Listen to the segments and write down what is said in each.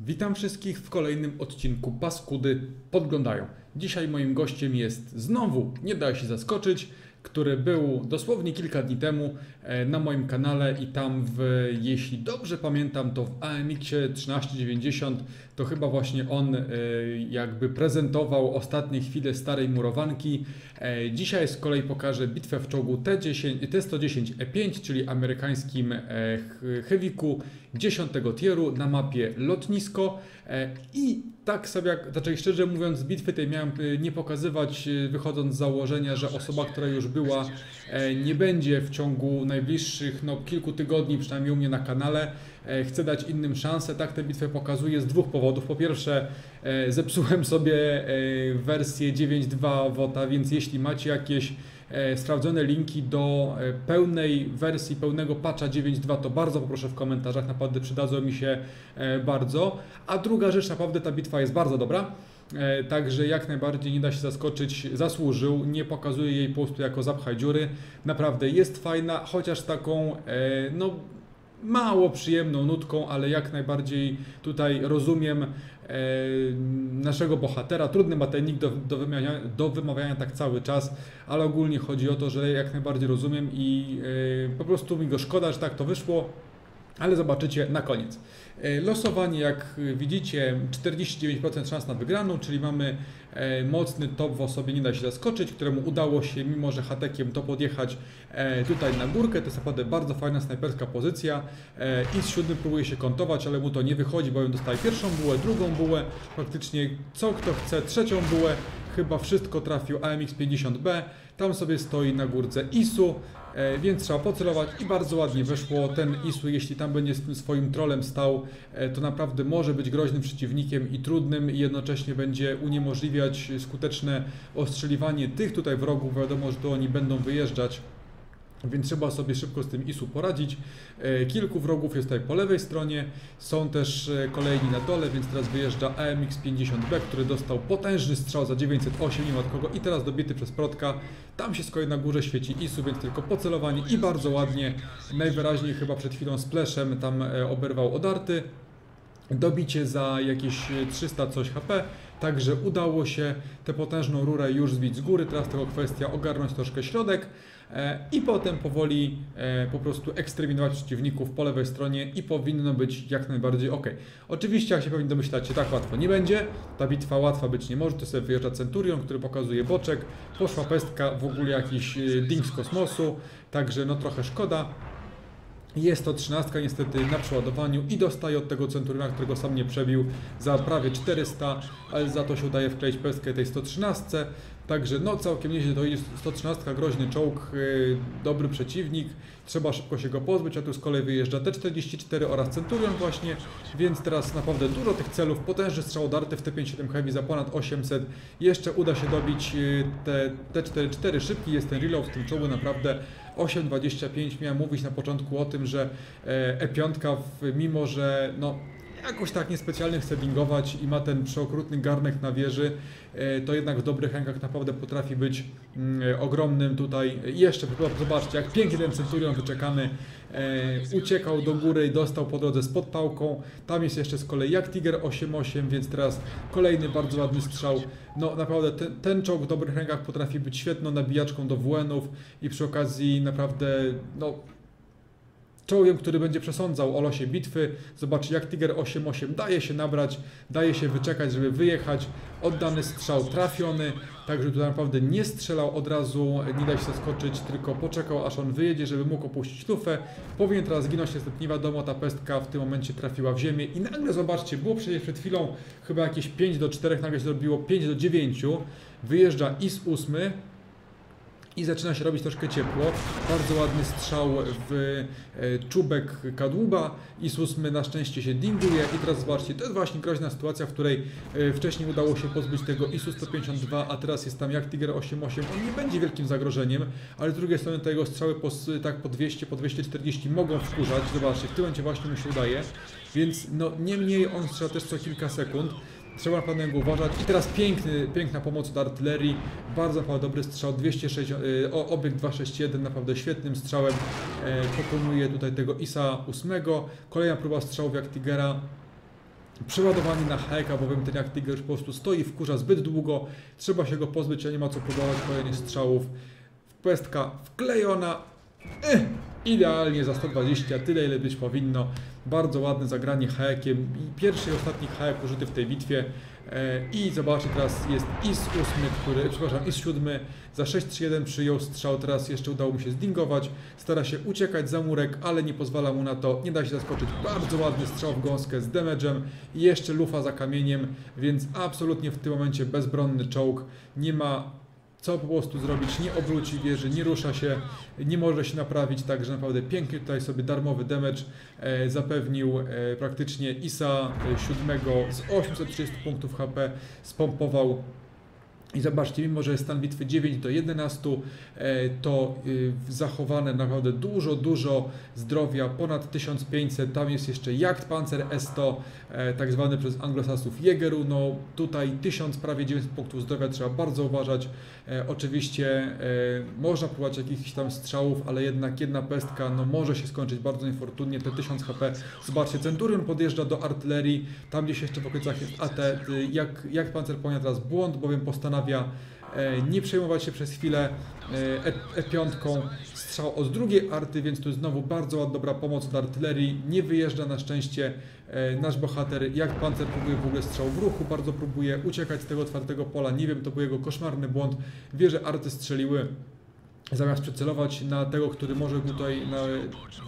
Witam wszystkich w kolejnym odcinku Paskudy podglądają. Dzisiaj moim gościem jest znowu, nie da się zaskoczyć, który był dosłownie kilka dni temu e, na moim kanale i tam w, jeśli dobrze pamiętam, to w AMX-ie 1390 to chyba właśnie on e, jakby prezentował ostatnie chwile starej murowanki. E, Dzisiaj z kolei pokażę bitwę w czołgu T10, T110E5, czyli amerykańskim e, heavyku 10 tieru na mapie lotnisko E, i tak sobie, jak, znaczy szczerze mówiąc, bitwy tej miałem e, nie pokazywać, e, wychodząc z założenia, że osoba, która już była, e, nie będzie w ciągu najbliższych no, kilku tygodni, przynajmniej u mnie na kanale. E, Chcę dać innym szansę. Tak tę bitwę pokazuję z dwóch powodów. Po pierwsze, e, zepsułem sobie e, wersję 9.2 WOTA, więc jeśli macie jakieś sprawdzone linki do pełnej wersji, pełnego patcha 9.2, to bardzo poproszę w komentarzach, naprawdę przydadzą mi się bardzo. A druga rzecz, naprawdę ta bitwa jest bardzo dobra. Także jak najbardziej nie da się zaskoczyć, zasłużył, nie pokazuje jej po prostu jako zapchaj dziury. Naprawdę jest fajna, chociaż taką no, mało przyjemną nutką, ale jak najbardziej tutaj rozumiem e, naszego bohatera. Trudny ma ten nick do, do, wymawiania, do wymawiania tak cały czas, ale ogólnie chodzi o to, że jak najbardziej rozumiem i e, po prostu mi go szkoda, że tak to wyszło, ale zobaczycie na koniec. E, Losowanie, jak widzicie, 49% szans na wygraną, czyli mamy e, mocny top w osobie, nie da się zaskoczyć, któremu udało się, mimo że hatekiem, to podjechać e, tutaj na górkę. To jest naprawdę bardzo fajna snajperska pozycja. I z siódmym próbuje się kontować, ale mu to nie wychodzi, bowiem dostaje pierwszą bułę, drugą bułę, praktycznie co kto chce, trzecią bułę. Chyba wszystko trafił AMX 50B. Tam sobie stoi na górce ISU. E, więc trzeba pocelować i bardzo ładnie weszło. Ten Isu, jeśli tam będzie z tym swoim trolem stał, e, to naprawdę może być groźnym przeciwnikiem i trudnym i jednocześnie będzie uniemożliwiać skuteczne ostrzeliwanie tych tutaj wrogów. Wiadomo, że to oni będą wyjeżdżać. Więc trzeba sobie szybko z tym ISU poradzić. E, Kilku wrogów jest tutaj po lewej stronie, są też e, kolejni na dole, więc teraz wyjeżdża AMX-50B, który dostał potężny strzał za 908, nie ma kogo i teraz dobity przez Protka. Tam się z kolei na górze świeci ISU, więc tylko pocelowanie i bardzo ładnie, najwyraźniej chyba przed chwilą spleszem tam e, oberwał odarty. Dobicie za jakieś e, 300 coś HP, także udało się tę potężną rurę już zbić z góry, teraz tylko kwestia ogarnąć troszkę środek e, i potem powoli e, po prostu eksterminować przeciwników po lewej stronie i powinno być jak najbardziej ok. Oczywiście, jak się pewnie domyślacie, tak łatwo nie będzie, ta bitwa łatwa być nie może, to sobie wyjeżdża Centurion, który pokazuje boczek, poszła pestka, w ogóle jakiś e, ding z kosmosu, także no trochę szkoda. Jest to 13 niestety na przeładowaniu i dostaje od tego Centuriona, którego sam nie przebił za prawie 400, ale za to się udaje wkleić pestkę tej 113. Także no całkiem nieźle to jest 113, groźny czołg, yy, dobry przeciwnik, trzeba szybko się go pozbyć, a tu z kolei wyjeżdża T44 oraz Centurion właśnie, więc teraz naprawdę dużo tych celów, potężny strzał darty w T57 Heavy za ponad 800, jeszcze uda się dobić yy, te T44, szybki jest ten reload w tym czołgu naprawdę 8,25 miałem mówić na początku o tym, że e, E5 w- mimo, że no jakoś tak niespecjalnie chce dingować i ma ten przeokrutny garnek na wieży, e, to jednak w dobrych rękach naprawdę potrafi być mm, e, ogromnym tutaj. Jeszcze zobaczcie, jak pięknie ten Centurion wyczekany e, uciekał do góry i dostał po drodze z podpałką. Tam jest jeszcze z kolei jak Tiger 8.8, więc teraz kolejny bardzo ładny strzał. No naprawdę ten, ten czołg w dobrych rękach potrafi być świetną nabijaczką do WN-ów i przy okazji naprawdę no, czołgiem, który będzie przesądzał o losie bitwy. Zobaczcie, jak Tiger 8.8 daje się nabrać, daje się wyczekać, żeby wyjechać. Oddany strzał trafiony, także tutaj naprawdę nie strzelał od razu, nie da się zaskoczyć, tylko poczekał, aż on wyjedzie, żeby mógł opuścić lufę. Powinien teraz zginąć, niestety nie wiadomo, ta pestka w tym momencie trafiła w ziemię i nagle zobaczcie, było przecież przed chwilą chyba jakieś 5 do 4, nagle się zrobiło 5 do 9. Wyjeżdża IS 8, i zaczyna się robić troszkę ciepło. Bardzo ładny strzał w e, czubek kadłuba i Susmy na szczęście się dinguje i teraz zobaczcie, to jest właśnie groźna sytuacja, w której e, wcześniej udało się pozbyć tego ISU 152, a teraz jest tam jak Tiger 88. On nie będzie wielkim zagrożeniem, ale z drugiej strony te jego strzały po, tak po 200, po 240 mogą wkurzać. Zobaczcie, w tym momencie właśnie mu się udaje, więc no niemniej on strzela też co kilka sekund. Trzeba naprawdę uważać. I teraz piękny, piękna pomoc od artylerii. Bardzo naprawdę dobry strzał. 260, y, o- obiekt 261 naprawdę świetnym strzałem. E, pokonuje tutaj tego ISA 8. Kolejna próba strzałów jak Tigera. przeładowany na heka, bowiem ten jak Tiger po prostu stoi, wkurza zbyt długo, trzeba się go pozbyć, a nie ma co próbować kolejnych strzałów. Pestka wklejona, Ech, idealnie za 120, tyle ile być powinno. Bardzo ładne zagranie haekiem. Pierwszy i ostatni haek użyty w tej bitwie. E, I zobaczcie, teraz jest IS 8, który, przepraszam, IS 7 za 6-3-1 przyjął strzał, teraz jeszcze udało mu się zdingować. Stara się uciekać za murek, ale nie pozwala mu na to, nie da się zaskoczyć. Bardzo ładny strzał w gąskę z damage'em i jeszcze lufa za kamieniem, więc absolutnie w tym momencie bezbronny czołg. Nie ma co po prostu zrobić, nie obróci wieży, nie rusza się, nie może się naprawić, także naprawdę pięknie tutaj sobie darmowy damage e, zapewnił e, praktycznie ISA e, 7 z 830 punktów HP, spompował i zobaczcie, mimo że jest stan bitwy 9 do 11, e, to y, zachowane naprawdę dużo, dużo zdrowia, ponad 1500. Tam jest jeszcze Jagdpanzer S100, e, tak zwany przez anglosasów Jägeru. No tutaj 1000, prawie 900 punktów zdrowia, trzeba bardzo uważać. E, oczywiście można próbować jakichś tam strzałów, ale jednak jedna pestka no, może się skończyć bardzo niefortunnie. Te 1000 HP. Zobaczcie, Centurion podjeżdża do artylerii, tam gdzieś jeszcze w okolicach jest AT. Jak, jak pancer popełnia teraz błąd, bowiem postanawia e, nie przejmować się przez chwilę E5, e strzał od drugiej arty, więc tu znowu bardzo ładna, dobra pomoc od artylerii. Nie wyjeżdża na szczęście e, nasz bohater, jak pancer próbuje w ogóle strzał w ruchu, bardzo próbuje uciekać z tego otwartego pola. Nie wiem, to był jego koszmarny błąd. Wie, że arty strzeliły zamiast przecelować na tego, który może tutaj na,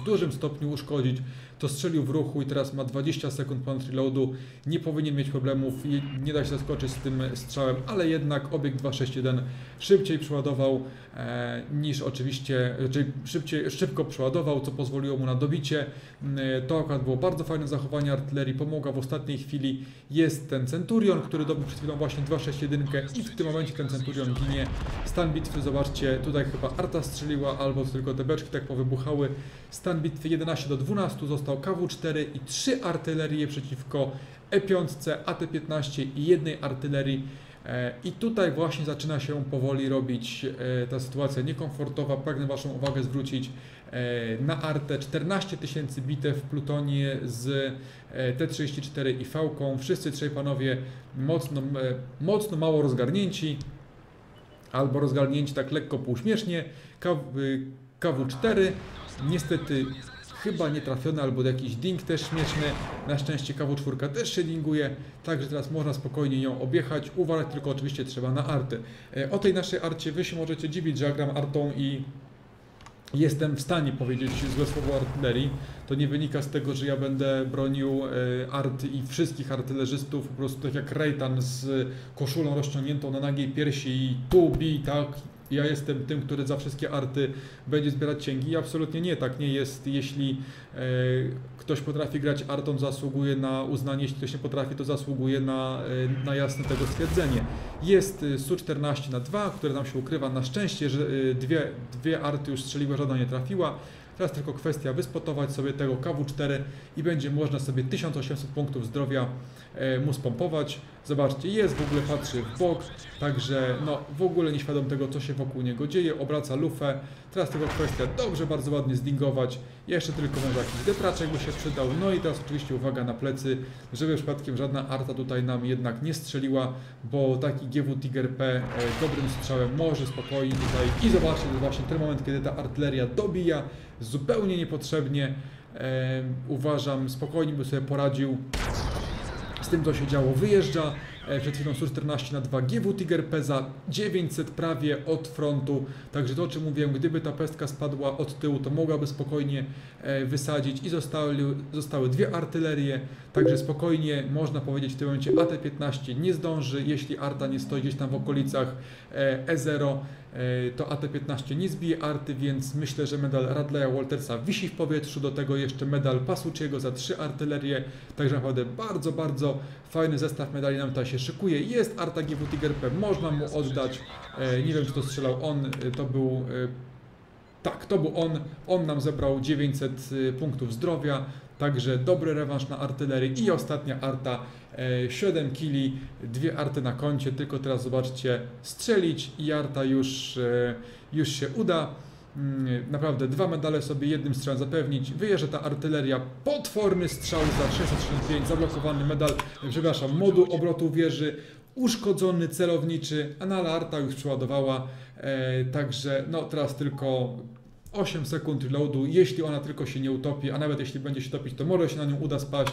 w dużym stopniu uszkodzić, to strzelił w ruchu i teraz ma 20 sekund ponad reloadu, nie powinien mieć problemów, nie da się zaskoczyć z tym strzałem, ale jednak obiekt 261 szybciej przeładował e, niż oczywiście, czyli szybciej, szybko przeładował, co pozwoliło mu na dobicie. E, to akurat było bardzo fajne zachowanie artylerii, pomogła w ostatniej chwili. Jest ten Centurion, który dobył przed chwilą właśnie 261 i w tym momencie ten Centurion ginie. Stan bitwy, zobaczcie, tutaj chyba Arta strzeliła, albo tylko te beczki tak powybuchały. Stan bitwy 11 do 12 został KW4 i 3 artylerie przeciwko E5, AT-15 i jednej artylerii. E, I tutaj właśnie zaczyna się powoli robić e, ta sytuacja niekomfortowa. Pragnę Waszą uwagę zwrócić e, na Artę. 14 tysięcy bitew w plutonie z T-34 i V-ką. Wszyscy trzej panowie mocno, mocno mało rozgarnięci albo rozgarnięci tak lekko półśmiesznie. KW4 niestety chyba nie trafiony albo jakiś ding też śmieszny. Na szczęście KW4 też się dinguje, także teraz można spokojnie ją objechać. Uważać tylko oczywiście trzeba na arty. E, o tej naszej arcie wy się możecie dziwić, że ja gram artą i jestem w stanie powiedzieć złe słowo artylerii. To nie wynika z tego, że ja będę bronił e, arty i wszystkich artylerzystów, po prostu tak jak Rejtan z koszulą rozciągniętą na nagiej piersi i tu bij, tak, ja jestem tym, który za wszystkie arty będzie zbierać cięgi. Absolutnie nie, tak nie jest. Jeśli e, ktoś potrafi grać artą, zasługuje na uznanie, jeśli ktoś nie potrafi, to zasługuje na, e, na jasne tego stwierdzenie. Jest e, Su-14 na 2, które tam się ukrywa. Na szczęście, że dwie, dwie arty już strzeliły, żadna nie trafiła. Teraz tylko kwestia wyspotować sobie tego KW4 i będzie można sobie 1800 punktów zdrowia e, mu spompować. Zobaczcie, jest w ogóle, patrzy w bok, także no w ogóle nieświadom tego, co się wokół niego dzieje, obraca lufę. Teraz tylko kwestia dobrze, bardzo ładnie zdingować. Jeszcze tylko może jakiś detraczek by się przydał. No i teraz oczywiście uwaga na plecy, żeby przypadkiem żadna arta tutaj nam jednak nie strzeliła, bo taki GW Tiger P e, dobrym strzałem może spokojnie tutaj i zobaczcie, to właśnie ten moment, kiedy ta artyleria dobija zupełnie niepotrzebnie. E, uważam, spokojnie by sobie poradził tym, co się działo. Wyjeżdża e, przed chwilą Sur-14 na 2 GW Tiger P za 900 prawie od frontu. Także to, o czym mówiłem, gdyby ta pestka spadła od tyłu, to mogłaby spokojnie e, wysadzić i zostały, zostały dwie artylerie. Także spokojnie można powiedzieć w tym momencie AT-15 nie zdąży, jeśli Arta nie stoi gdzieś tam w okolicach E0 E, to AT-15 nie zbije arty, więc myślę, że medal Radleya Waltersa wisi w powietrzu, do tego jeszcze medal Pasuciego za trzy artylerie, także naprawdę bardzo, bardzo fajny zestaw medali nam tutaj się szykuje. Jest Arta GW Tiger P, można mu oddać, e, nie wiem czy to strzelał on, e, to był tak, to był on. On nam zebrał 900 punktów zdrowia. Także dobry rewanż na artylerii i ostatnia arta 7 e, kili, dwie arty na koncie, tylko teraz zobaczcie, strzelić i arta już, e, już się uda. Mm, Naprawdę, dwa medale sobie jednym strzałem zapewnić. Wyjeżdża ta artyleria, potworny strzał za 665, zablokowany medal, przepraszam, moduł obrotu wieży, uszkodzony celowniczy, a na arta już przeładowała, e, także no teraz tylko 8 sekund reloadu, jeśli ona tylko się nie utopi, a nawet jeśli będzie się topić, to może się na nią uda spaść,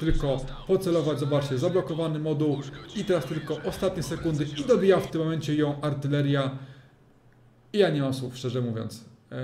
tylko pocelować, zobaczcie, zablokowany moduł. I teraz tylko ostatnie sekundy i dobija w tym momencie ją artyleria. I ja nie mam słów, szczerze mówiąc. Eee,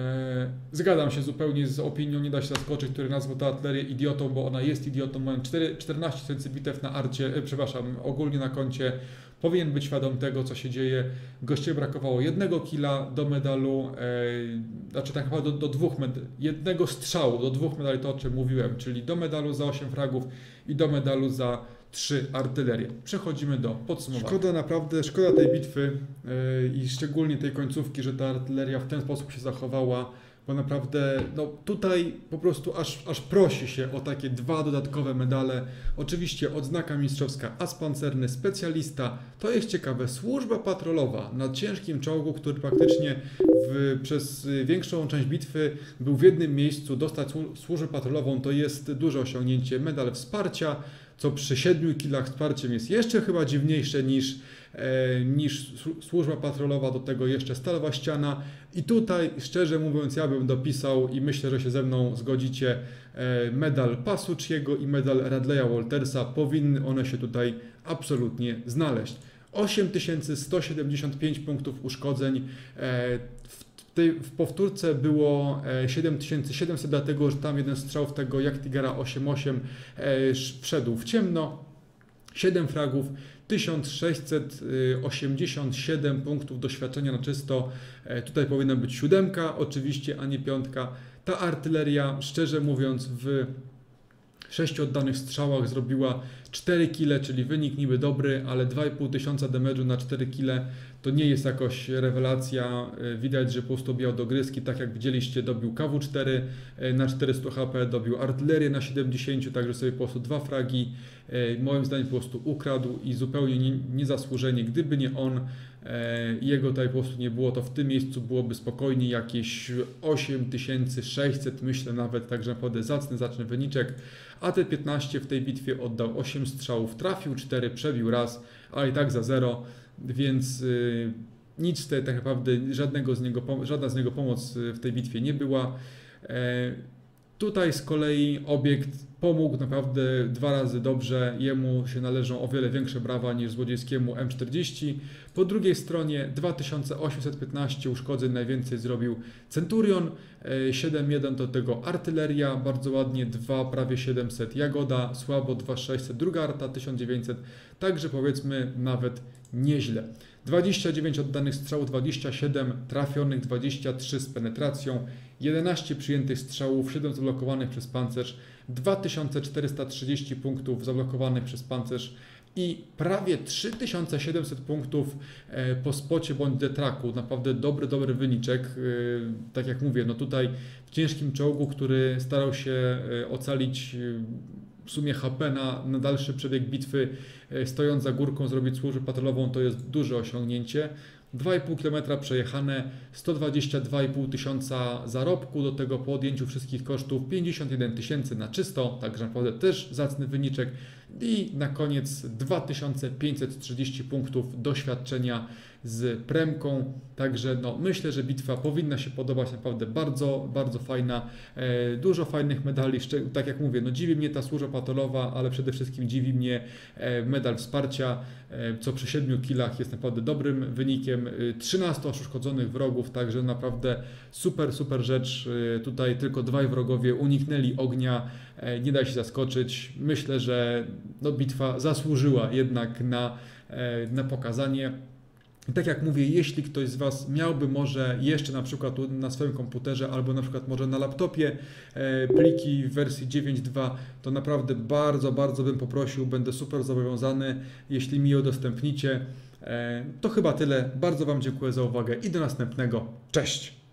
zgadzam się zupełnie z opinią, nie da się zaskoczyć, który nazwał tę artylerię idiotą, bo ona jest idiotą. Mają 4, 14 tysięcy bitew na arcie, e, przepraszam, ogólnie na koncie. Powinien być świadom tego, co się dzieje. Goście brakowało jednego killa do medalu, e, znaczy tak naprawdę do, do dwóch med- jednego strzału do dwóch medali, to o czym mówiłem, czyli do medalu za 8 fragów i do medalu za 3 artylerie. Przechodzimy do podsumowania. Szkoda naprawdę, szkoda tej bitwy e, i szczególnie tej końcówki, że ta artyleria w ten sposób się zachowała, bo naprawdę no, tutaj po prostu aż, aż prosi się o takie dwa dodatkowe medale. Oczywiście odznaka mistrzowska as pancerny, specjalista, to jest ciekawe, służba patrolowa na ciężkim czołgu, który praktycznie w, przez większą część bitwy był w jednym miejscu, dostać słu- służbę patrolową to jest duże osiągnięcie, medal wsparcia, co przy 7 kilach wsparciem jest jeszcze chyba dziwniejsze niż, e, niż słu- służba patrolowa, do tego jeszcze stalowa ściana. I tutaj, szczerze mówiąc, ja bym dopisał i myślę, że się ze mną zgodzicie, e, medal Pasucciego i medal Radleya Waltersa. Powinny one się tutaj absolutnie znaleźć. 8175 punktów uszkodzeń. E, w tej, w powtórce było e, 7700, dlatego że tam jeden strzał w tego jak Tigera 8.8 e, sz- wszedł w ciemno. 7 fragów, 1687 punktów doświadczenia na czysto. E, Tutaj powinna być siódemka, oczywiście, a nie piątka. Ta artyleria, szczerze mówiąc, w sześciu oddanych strzałach zrobiła 4 kile, czyli wynik niby dobry, ale 2,5 tysiąca damage'u na 4 kile to nie jest jakoś rewelacja. E, Widać, że po prostu biał dogryzki, tak jak widzieliście, dobił KW4 e, na 400 HP, dobił artylerię na 70, także sobie po prostu dwa fragi. e, Moim zdaniem po prostu ukradł i zupełnie nie- niezasłużenie. Gdyby nie on, jego tutaj po prostu nie było, to w tym miejscu byłoby spokojnie jakieś 8600, myślę nawet, także naprawdę zacny, zacny wyniczek. A te 15 w tej bitwie oddał 8 strzałów, trafił 4, przebił raz, ale i tak za 0, więc y, nic z tej tak naprawdę, żadnego z niego, żadna z niego pomoc y, w tej bitwie nie była. E, Tutaj z kolei obiekt pomógł naprawdę dwa razy dobrze. Jemu się należą o wiele większe brawa niż złodziejskiemu M40. Po drugiej stronie 2815 uszkodzeń najwięcej zrobił Centurion, e, 7.1 do tego artyleria, bardzo ładnie 2, prawie 700 Jagoda, słabo 2600 druga arta 1900, także powiedzmy nawet nieźle. 29 oddanych strzałów, 27 trafionych, 23 z penetracją, 11 przyjętych strzałów, 7 zablokowanych przez pancerz, 2430 punktów zablokowanych przez pancerz i prawie 3700 punktów e, po spocie bądź detraku. Naprawdę dobry, dobry wyniczek. E, Tak jak mówię, no tutaj w ciężkim czołgu, który starał się e, ocalić w sumie HP na, na dalszy przebieg bitwy, e, stojąc za górką, zrobić służbę patrolową, to jest duże osiągnięcie. 2,5 km przejechane, 122,5 tysiąca zarobku, do tego po odjęciu wszystkich kosztów 51 tysięcy na czysto, także naprawdę też zacny wyniczek. I na koniec 2530 punktów doświadczenia z premką, także no, myślę, że bitwa powinna się podobać, naprawdę bardzo, bardzo fajna, e, dużo fajnych medali, tak jak mówię, no dziwi mnie ta służba patolowa, ale przede wszystkim dziwi mnie e, medal wsparcia, e, co przy 7 kilach jest naprawdę dobrym wynikiem, e, 13 uszkodzonych wrogów, także naprawdę super, super rzecz, e, tutaj tylko dwaj wrogowie uniknęli ognia, e, nie da się zaskoczyć, myślę, że no, bitwa zasłużyła jednak na, e, na pokazanie. Tak jak mówię, jeśli ktoś z Was miałby może jeszcze na przykład na swoim komputerze albo na przykład może na laptopie e, pliki w wersji 9.2, to naprawdę bardzo, bardzo bym poprosił, będę super zobowiązany, jeśli mi je udostępnicie. E, to chyba tyle. Bardzo Wam dziękuję za uwagę i do następnego. Cześć!